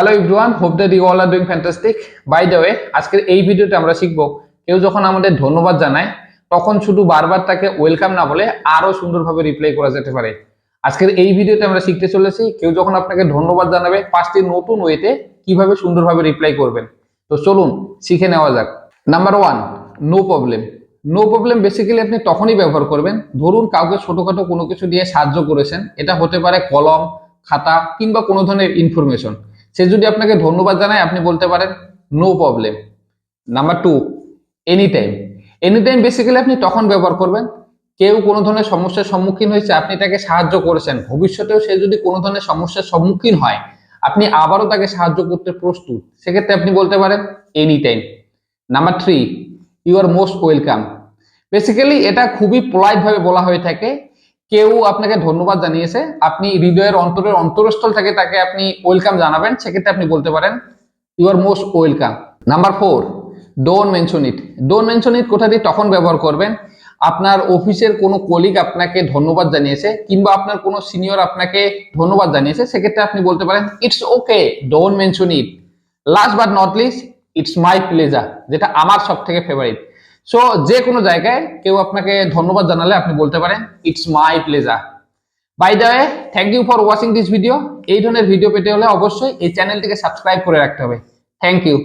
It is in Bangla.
Hello everyone hope that you all are doing fantastic by the way আজকের এই ভিডিওতে আমরা শিখব, কেউ যখন আমাদের ধন্যবাদ জানায়, তখন শুধু বারবার তাকে ওয়েলকাম না বলে আরও সুন্দরভাবে রিপ্লাই করা যেতে পারে। আজকের এই ভিডিওতে আমরা শিখতে চলেছি, কেউ যখন আপনাকে ধন্যবাদ জানাবে, পাঁচটি নতুন ওয়েতে কীভাবে সুন্দরভাবে রিপ্লাই করবেন। তো চলুন, শিখে নেওয়া যাক। Number one no problem no problem basically আপনি তখনই ব্যবহার করবেন, ধরুন কাউকে ছোটখাটো কোনো কিছু দিয়ে সাহায্য করেছেন, এটা হতে পারে কলম, খাতা কিংবা কোনো ধরনের ইনফরমেশন সে যদি আপনাকে ধন্যবাদ জানায়, আপনি বলতে পারেন no problem number two any time any time basically আপনি তখন ব্যবহার করবেন, কেউ কোনো ধরনের সমস্যার সম্মুখীন হয়েছে, আপনি তাকে সাহায্য করেছেন। ভবিষ্যতেও সে যদি কোনো ধরনের সমস্যার সম্মুখীন হয়, আপনি আবারও তাকে সাহায্য করতে প্রস্তুত। সেক্ষেত্রে আপনি বলতে পারেন any time number three you are most welcome basically এটা খুবই পোলাইট ভাবে বলা হয়ে থাকে কেউ আপনাকে ধন্যবাদ জানিয়েছে। আপনি হৃদয়ের অন্তরের অন্তরস্থল থেকে তাকে আপনি ওয়েলকাম জানাবেন, সেক্ষেত্রে আপনি বলতে পারেন you are most welcome number four don't mention it don't mention it কোথা দিয়ে, তখন ব্যবহার করবেন। আপনার অফিসের কোনো কলিগ আপনাকে ধন্যবাদ জানিয়েছে, কিংবা আপনার কোনো সিনিয়র আপনাকে ধন্যবাদ জানিয়েছে, সেক্ষেত্রে আপনি বলতে পারেন it's okay don't mention it last but not least it's my pleasure যেটা আমার সব থেকে ফেভারিট সো যে কোনো জায়গায় কেউ আপনাকে ধন্যবাদ জানালে আপনি বলতে পারেন it's my pleasure by the way thank you for watching this video এই ধরনের ভিডিও পেতে হলে অবশ্যই এই চ্যানেলটিকে সাবস্ক্রাইব করে রাখতে হবে। Thank you